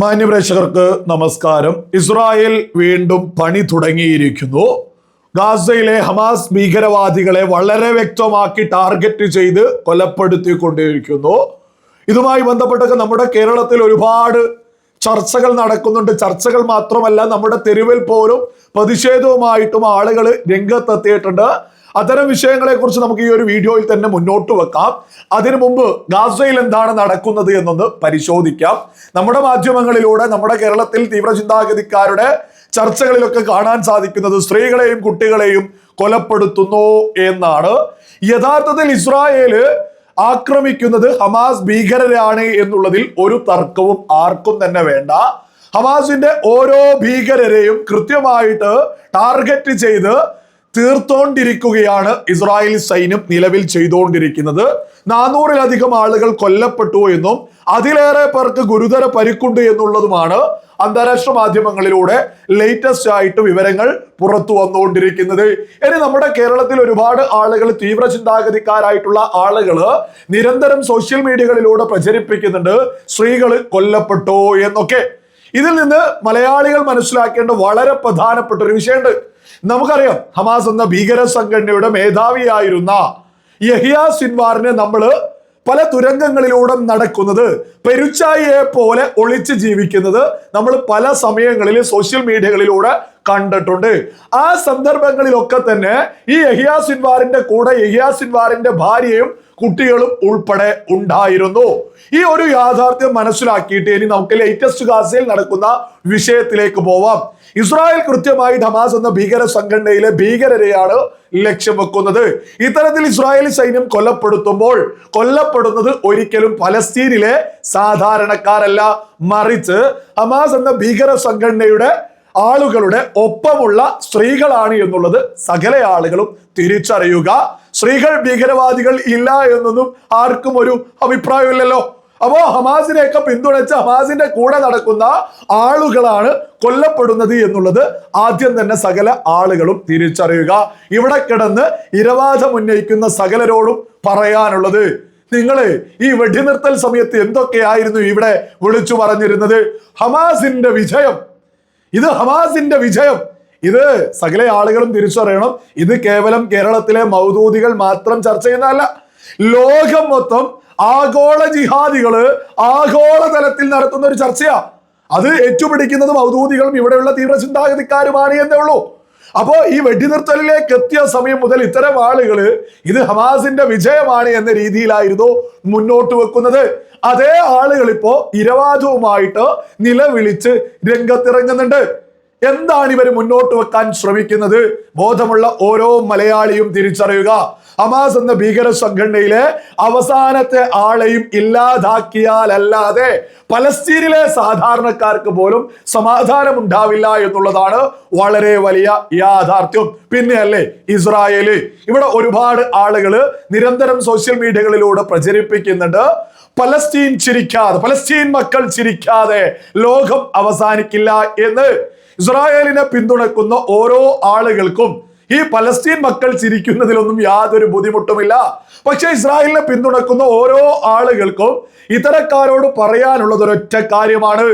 മാന്യപ്രേക്ഷകർക്ക് നമസ്കാരം. ഇസ്രായേൽ വീണ്ടും പണി തുടങ്ങിയിരിക്കുന്നു. ഗാസയിലെ ഹമാസ് ഭീകരവാദികളെ വളരെ വ്യക്തമാക്കി ടാർഗറ്റ് ചെയ്ത് കൊലപ്പെടുത്തിക്കൊണ്ടിരിക്കുന്നു. ഇതുമായി ബന്ധപ്പെട്ടൊക്കെ നമ്മുടെ കേരളത്തിൽ ഒരുപാട് ചർച്ചകൾ നടക്കുന്നുണ്ട്. ചർച്ചകൾ മാത്രമല്ല നമ്മുടെ തെരുവിൽ പോലും പ്രതിഷേധവുമായിട്ടും ആളുകൾ രംഗത്തെത്തിയിട്ടുണ്ട്. അത്തരം വിഷയങ്ങളെ കുറിച്ച് നമുക്ക് ഈ ഒരു വീഡിയോയിൽ തന്നെ മുന്നോട്ട് വെക്കാം. അതിനു മുമ്പ് ഗാസയിൽ എന്താണ് നടക്കുന്നത് എന്നൊന്ന് പരിശോധിക്കാം. നമ്മുടെ മാധ്യമങ്ങളിലൂടെ നമ്മുടെ കേരളത്തിൽ തീവ്രചിന്താഗതിക്കാരുടെ ചർച്ചകളിലൊക്കെ കാണാൻ സാധിക്കുന്നത് സ്ത്രീകളെയും കുട്ടികളെയും കൊലപ്പെടുത്തുന്നു എന്നാണ്. യഥാർത്ഥത്തിൽ ഇസ്രായേൽ ആക്രമിക്കുന്നത് ഹമാസ് ഭീകരരാണ് എന്നുള്ളതിൽ ഒരു തർക്കവും ആർക്കും തന്നെ വേണ്ട. ഹമാസിന്റെ ഓരോ ഭീകരരെയും കൃത്യമായിട്ട് ടാർഗറ്റ് ചെയ്ത് തീർത്തോണ്ടിരിക്കുകയാണ് ഇസ്രായേൽ സൈന്യം നിലവിൽ ചെയ്തുകൊണ്ടിരിക്കുന്നത് നാനൂറിലധികം ആളുകൾ കൊല്ലപ്പെട്ടു എന്നും അതിലേറെ പേർക്ക് ഗുരുതര പരിക്കുണ്ട് എന്നുള്ളതുമാണ് അന്താരാഷ്ട്ര മാധ്യമങ്ങളിലൂടെ ലേറ്റസ്റ്റ് ആയിട്ട് വിവരങ്ങൾ പുറത്തു വന്നുകൊണ്ടിരിക്കുന്നത്. ഇനി നമ്മുടെ കേരളത്തിൽ ഒരുപാട് ആളുകൾ തീവ്ര ചിന്താഗതിക്കാരായിട്ടുള്ള ആളുകൾ നിരന്തരം സോഷ്യൽ മീഡിയകളിലൂടെ പ്രചരിപ്പിക്കുന്നുണ്ട്. സ്ത്രീകൾ കൊല്ലപ്പെട്ടു എന്നൊക്കെ. ഇതിൽ നിന്ന് മലയാളികൾ മനസ്സിലാക്കേണ്ട വളരെ പ്രധാനപ്പെട്ട ഒരു വിഷയമുണ്ട്. നമുക്കറിയാം ഹമാസ് എന്ന ഭീകര സംഘടനയുടെ മേധാവിയായിരുന്ന യഹിയ സിൻവാറിനെ നമ്മൾ പല തുരങ്കങ്ങളിലൂടെ നടക്കുന്നത് പെരുച്ചായിയെ പോലെ ഒളിച്ച് ജീവിക്കുന്നത് നമ്മൾ പല സമയങ്ങളിൽ സോഷ്യൽ മീഡിയകളിലൂടെ കണ്ടിട്ടുണ്ട്. ആ സന്ദർഭങ്ങളിലൊക്കെ തന്നെ ഈ യഹിയാസിൻവാറിന്റെ കൂടെ യഹിയാസിൻവാറിന്റെ ഭാര്യയും കുട്ടികളും ഉൾപ്പെടെ ഉണ്ടായിരുന്നു. ഈ ഒരു യാഥാർത്ഥ്യം മനസ്സിലാക്കിയിട്ട് ഇനി നമുക്ക് ലേറ്റസ്റ്റ് ഗാസയിൽ നടക്കുന്ന വിഷയത്തിലേക്ക് പോവാം. ഇസ്രായേൽ കൃത്യമായി ഹമാസ് എന്ന ഭീകര സംഘടനയിലെ ഭീകരരെയാണ് ലക്ഷ്യം വെക്കുന്നത്. ഇത്തരത്തിൽ ഇസ്രായേലി സൈന്യം കൊല്ലപ്പെടുത്തുമ്പോൾ കൊല്ലപ്പെടുന്നത് ഒരിക്കലും ഫലസ്തീനിലെ സാധാരണക്കാരല്ല. മറിച്ച് ഹമാസ് എന്ന ഭീകര സംഘടനയുടെ ആളുകളുടെ ഒപ്പമുള്ള സ്ത്രീകളാണ് എന്നുള്ളത് സകല ആളുകളും തിരിച്ചറിയുക. സ്ത്രീകൾ ഭീകരവാദികൾ ഇല്ല എന്നൊന്നും ആർക്കും ഒരു അഭിപ്രായമില്ലല്ലോ. അപ്പോ ഹമാസിനെയൊക്കെ പിന്തുണച്ച് ഹമാസിന്റെ കൂടെ നടക്കുന്ന ആളുകളാണ് കൊല്ലപ്പെടുന്നത് എന്നുള്ളത് ആദ്യം തന്നെ സകല ആളുകളും തിരിച്ചറിയുക. ഇവിടെ കിടന്ന് ഇരവാദം ഉന്നയിക്കുന്ന സകലരോടും പറയാനുള്ളത് നിങ്ങൾ ഈ വെടിനിർത്തൽ സമയത്ത് എന്തൊക്കെയായിരുന്നു ഇവിടെ വിളിച്ചു പറഞ്ഞിരുന്നത്? ഹമാസിന്റെ വിജയം ഇത് ഹമാസിന്റെ വിജയം. ഇത് സകല ആളുകളും തിരിച്ചറിയണം. ഇത് കേവലം കേരളത്തിലെ മൗദൂദികൾ മാത്രം ചർച്ച ചെയ്യുന്നതല്ല. ലോകം മൊത്തം ആഗോള ജിഹാദികൾ ആഗോള തലത്തിൽ നടത്തുന്ന ഒരു ചർച്ചയാ. അത് ഏറ്റുപിടിക്കുന്നത് മൗദൂദികളും ഇവിടെയുള്ള തീവ്ര ചിന്താഗതിക്കാരുമാണ് എന്നേ ഉള്ളൂ. അപ്പോ ഈ വെടിനിർത്തലിലേക്ക് എത്തിയ സമയം മുതൽ ഇത്തരം ആളുകൾ ഇത് ഹമാസിന്റെ വിജയമാണ് എന്ന രീതിയിലായിരുന്നു മുന്നോട്ട് വെക്കുന്നത്. അതേ ആളുകൾ ഇപ്പോ ഇരവാദവുമായിട്ട് നിലവിളിച്ച് രംഗത്തിറങ്ങുന്നുണ്ട്. എന്താണ് ഇവർ മുന്നോട്ട് വെക്കാൻ ശ്രമിക്കുന്നത്? ബോധമുള്ള ഓരോ മലയാളിയും തിരിച്ചറിയുക. ഹമാസ് എന്ന ഭീകര സംഘടനയിലെ അവസാനത്തെ ആളെയും ഇല്ലാതാക്കിയാലല്ലാതെ പലസ്തീനിലെ സാധാരണക്കാർക്ക് പോലും സമാധാനം ഉണ്ടാവില്ല എന്നുള്ളതാണ് വളരെ വലിയ യാഥാർത്ഥ്യം. പിന്നെയല്ലേ ഇസ്രായേൽ. ഇവിടെ ഒരുപാട് ആളുകൾ നിരന്തരം സോഷ്യൽ മീഡിയകളിലൂടെ പ്രചരിപ്പിക്കുന്നുണ്ട്. പലസ്തീൻ ചിരിക്കാതെ പലസ്തീൻ മക്കൾ ചിരിക്കാതെ ലോകം അവസാനിക്കില്ല എന്ന് ഇസ്രായേലിനെ പിന്തുണക്കുന്ന ഓരോ ആളുകൾക്കും ഈ പലസ്തീൻ മക്കൾ ചിരിക്കുന്നതിലൊന്നും യാതൊരു ബുദ്ധിമുട്ടുമില്ല. പക്ഷെ ഇസ്രായേലിനെ പിന്തുണക്കുന്ന ഓരോ ആളുകൾക്കും ഇത്തരക്കാരോട് പറയാനുള്ളത് ഒരൊറ്റ കാര്യമാണ്.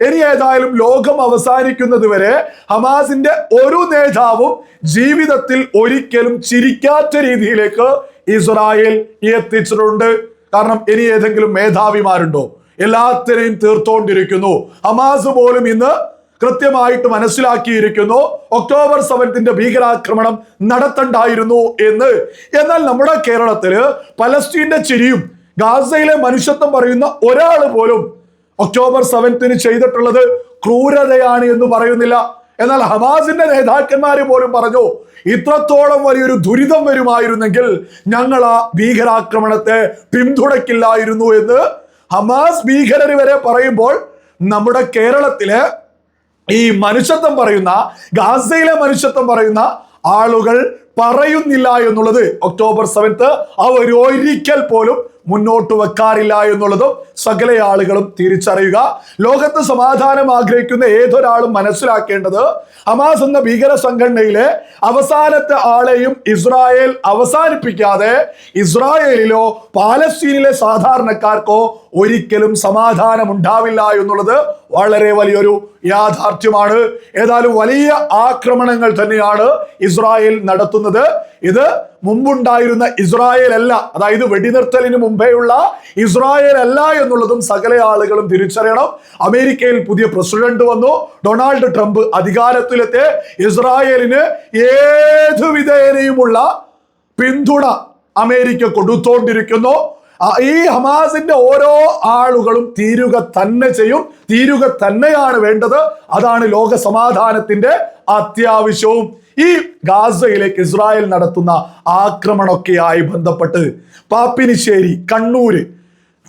ഇനി ഏതായാലും ലോകം അവസാനിക്കുന്നത് വരെ ഹമാസിന്റെ ഒരു നേതാവും ജീവിതത്തിൽ ഒരിക്കലും ചിരിക്കാത്ത രീതിയിലേക്ക് ഇസ്രായേൽ എത്തിച്ചിട്ടുണ്ട്. കാരണം ഇനി ഏതെങ്കിലും മേധാവിമാരുണ്ടോ? എല്ലാത്തിനെയും തീർത്തോണ്ടിരിക്കുന്നു. ഹമാസ് പോലും ഇന്ന് കൃത്യമായിട്ട് മനസ്സിലാക്കിയിരിക്കുന്നു. ഒക്ടോബർ സെവൻത്തിന്റെ ഭീകരാക്രമണം നടത്തണ്ടായിരുന്നു എന്ന്. എന്നാൽ നമ്മുടെ കേരളത്തിൽ പലസ്തീന്റെ ചിരിയും ഗാസയിലെ മനുഷ്യത്വം പറയുന്ന ഒരാൾ പോലും ഒക്ടോബർ സെവൻത്തിന് ചെയ്തിട്ടുള്ളത് ക്രൂരതയാണ് എന്ന് പറയുന്നില്ല. എന്നാൽ ഹമാസിന്റെ നേതാക്കന്മാര് പോലും പറഞ്ഞു ഇത്രത്തോളം വലിയൊരു ദുരിതം വരുമായിരുന്നെങ്കിൽ ഞങ്ങൾ ആ ഭീകരാക്രമണത്തെ പിന്തുണയ്ക്കില്ലായിരുന്നു എന്ന് ഹമാസ് ഭീകരർ വരെ പറയുമ്പോൾ നമ്മുടെ കേരളത്തിലെ ഈ മനുഷ്യത്വം പറയുന്ന ഗാസയിലെ മനുഷ്യത്വം പറയുന്ന ആളുകൾ പറയുന്നില്ല എന്നുള്ളത് ഒക്ടോബർ സെവൻത്ത് അവർ ഒരിക്കൽ പോലും മുന്നോട്ട് വെക്കാറില്ല എന്നുള്ളതും സകല ആളുകളും തിരിച്ചറിയുക. ലോകത്ത് സമാധാനം ആഗ്രഹിക്കുന്ന ഏതൊരാളും മനസ്സിലാക്കേണ്ടത് ഹമാസ് എന്ന ഭീകര സംഘടനയിലെ അവസാനത്തെ ആളെയും ഇസ്രായേൽ അവസാനിപ്പിക്കാതെ ഇസ്രായേലിലോ പാലസ്തീനിലെ സാധാരണക്കാർക്കോ ഒരിക്കലും സമാധാനം ഉണ്ടാവില്ല എന്നുള്ളത് വളരെ വലിയൊരു യാഥാർത്ഥ്യമാണ്. ഏതായാലും വലിയ ആക്രമണങ്ങൾ തന്നെയാണ് ഇസ്രായേൽ നടത്തുന്നത്. ഇത് മുമ്പുണ്ടായിരുന്ന ഇസ്രായേൽ അല്ല അതായത് വെടിനിർത്തലിന് മുമ്പേയുള്ള ഇസ്രായേൽ അല്ല എന്നുള്ളതും സകല ആളുകളും തിരിച്ചറിയണം. അമേരിക്കയിൽ പുതിയ പ്രസിഡന്റ് വന്നു. ഡൊണാൾഡ് ട്രംപ് അധികാരത്തിലെത്തി. ഇസ്രായേലിന് ഏതു വിധേനയുമുള്ള പിന്തുണ അമേരിക്ക കൊടുത്തോണ്ടിരിക്കുന്നു. ഈ ഹമാസിന്റെ ഓരോ ആളുകളും തീരുക തന്നെ ചെയ്യും തീരുക തന്നെയാണ് വേണ്ടത്. അതാണ് ലോക സമാധാനത്തിന്റെ അത്യാവശ്യവും. ഈ ഗാസയിലേക്ക് ഇസ്രായേൽ നടത്തുന്ന ആക്രമണമൊക്കെയായി ബന്ധപ്പെട്ട് പാപ്പിനിശ്ശേരി കണ്ണൂര്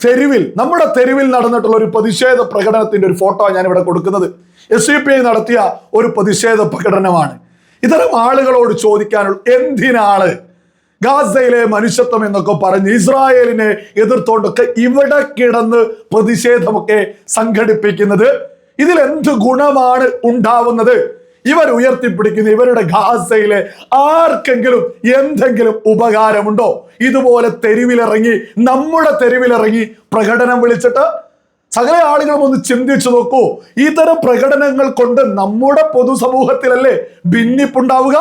തെരുവിൽ നമ്മുടെ തെരുവിൽ നടന്നിട്ടുള്ള ഒരു പ്രതിഷേധ പ്രകടനത്തിന്റെ ഒരു ഫോട്ടോ ഞാൻ ഇവിടെ കൊടുക്കുന്നത്. എസ് യു പി ഐ നടത്തിയ ഒരു പ്രതിഷേധ പ്രകടനമാണ്. ഇത്തരം ആളുകളോട് ചോദിക്കാനുള്ള എന്തിനാണ് ഗാസയിലെ മനുഷ്യത്വം എന്നൊക്കെ പറഞ്ഞ് ഇസ്രായേലിനെ എതിർത്തോണ്ടൊക്കെ ഇവിടെ കിടന്ന് പ്രതിഷേധമൊക്കെ സംഘടിപ്പിക്കുന്നത്. ഇതിൽ എന്ത് ഗുണമാണ് ഉണ്ടാവുന്നത്? ഇവർ ഉയർത്തിപ്പിടിക്കുന്ന ഇവരുടെ ഗാസയിലെ ആർക്കെങ്കിലും എന്തെങ്കിലും ഉപകാരമുണ്ടോ? ഇതുപോലെ തെരുവിലിറങ്ങി നമ്മുടെ തെരുവിലിറങ്ങി പ്രകടനം വിളിച്ചിട്ട് സകല ആളുകളും ഒന്ന് ചിന്തിച്ചു നോക്കൂ. ഇത്തരം പ്രകടനങ്ങൾ കൊണ്ട് നമ്മുടെ പൊതുസമൂഹത്തിലല്ലേ ഭിന്നിപ്പുണ്ടാവുക?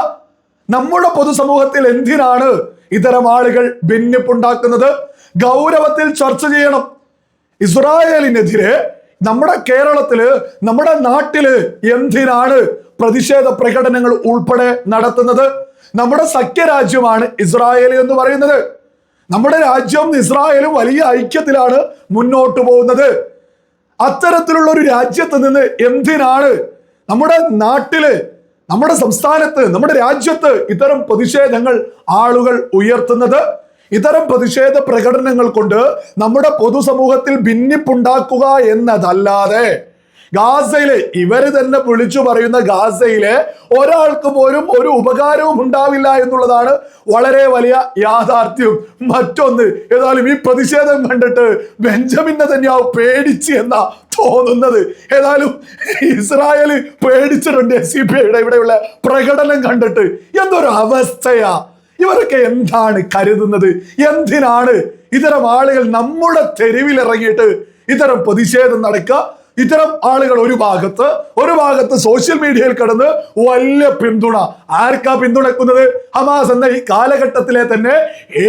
നമ്മുടെ പൊതുസമൂഹത്തിൽ എന്തിനാണ് ഇത്തരം ആളുകൾ ഭിന്നിപ്പുണ്ടാക്കുന്നത്? ഗൗരവത്തിൽ ചർച്ച ചെയ്യണം. ഇസ്രായേലിനെതിരെ നമ്മുടെ കേരളത്തിൽ നമ്മുടെ നാട്ടിൽ എന്തിനാണ് പ്രതിഷേധ പ്രകടനങ്ങൾ ഉൾപ്പെടെ നടത്തുന്നത്? നമ്മുടെ സഖ്യരാജ്യമാണ് ഇസ്രായേൽ എന്ന് പറയുന്നത്. നമ്മുടെ രാജ്യം ഇസ്രായേലും വലിയ ഐക്യത്തിലാണ് മുന്നോട്ട് പോകുന്നത്. അത്തരത്തിലുള്ള ഒരു രാജ്യത്ത് നിന്ന് എന്തിനാണ് നമ്മുടെ നാട്ടിൽ നമ്മുടെ സംസ്ഥാനത്ത് നമ്മുടെ രാജ്യത്ത് ഇത്തരം പ്രതിഷേധങ്ങൾ ആളുകൾ ഉയർത്തുന്നത്. ഇത്തരം പ്രതിഷേധ പ്രകടനങ്ങൾ കൊണ്ട് നമ്മുടെ പൊതുസമൂഹത്തിൽ ഭിന്നിപ്പുണ്ടാക്കുക എന്നതല്ലാതെ ഗാസയിലെ ഇവർ തന്നെ വിളിച്ചു പറയുന്ന ഗാസയിൽ ഒരാൾക്ക് പോലും ഒരു ഉപകാരവും ഉണ്ടാവില്ല എന്നുള്ളതാണ് വളരെ വലിയ യാഥാർത്ഥ്യം. മറ്റൊന്ന് ഏതായാലും ഈ പ്രതിഷേധം കണ്ടിട്ട് ബെഞ്ചമിനെ തന്നെയാവും പേടിച്ച് എന്നാ തോന്നുന്നത്. ഏതായാലും ഇസ്രായേൽ പേടിച്ചിട്ടുണ്ട് എസ് സി പി ഐയുടെ ഇവിടെയുള്ള പ്രകടനം കണ്ടിട്ട്. എന്തൊരു അവസ്ഥയാ. ഇവരൊക്കെ എന്താണ് കരുതുന്നത്? എന്തിനാണ് ഇത്തരം ആളുകൾ നമ്മുടെ തെരുവിലിറങ്ങിയിട്ട് ഇത്തരം പ്രതിഷേധം നടക്കുക? ഇത്തരം ആളുകൾ ഒരു ഭാഗത്ത് ഒരു ഭാഗത്ത് സോഷ്യൽ മീഡിയയിൽ കടന്ന് വലിയ പിന്തുണ. ആർക്കാ പിന്തുണക്കുന്നത് ഹമാസ് എന്ന ഈ കാലഘട്ടത്തിലെ തന്നെ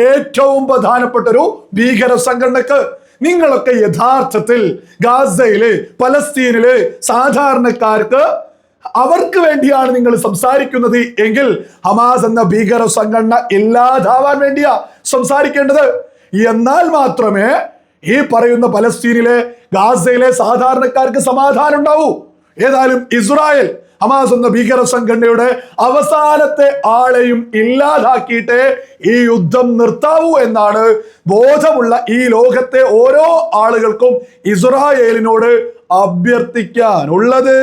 ഏറ്റവും പ്രധാനപ്പെട്ട ഒരു ഭീകര സംഘടനക്ക്. നിങ്ങളൊക്കെ യഥാർത്ഥത്തിൽ ഗാസയിൽ പലസ്തീനിൽ സാധാരണക്കാർക്ക് അവർക്ക് വേണ്ടിയാണ് നിങ്ങൾ സംസാരിക്കുന്നത് എങ്കിൽ ഹമാസ് എന്ന ഭീകര സംഘടന ഇല്ലാതാവാൻ വേണ്ടിയാ സംസാരിക്കേണ്ടത്. എന്നാൽ മാത്രമേ ഈ പറയുന്ന പലസ്തീനിലെ ഗാസയിലെ സാധാരണക്കാർക്ക് സമാധാനം ഉണ്ടാവൂ ഏതായാലും ഇസ്രായേൽ ഹമാസ് എന്ന ഭീകര സംഘടനയുടെ അവസാനത്തെ ആളെയും ഇല്ലാതാക്കിയിട്ട് ഈ യുദ്ധം നിർത്താവൂ എന്നാണ് ബോധമുള്ള ഈ ലോകത്തെ ഓരോ ആളുകൾക്കും ഇസ്രായേലിനോട് അഭ്യർത്ഥിക്കാനുള്ളത്.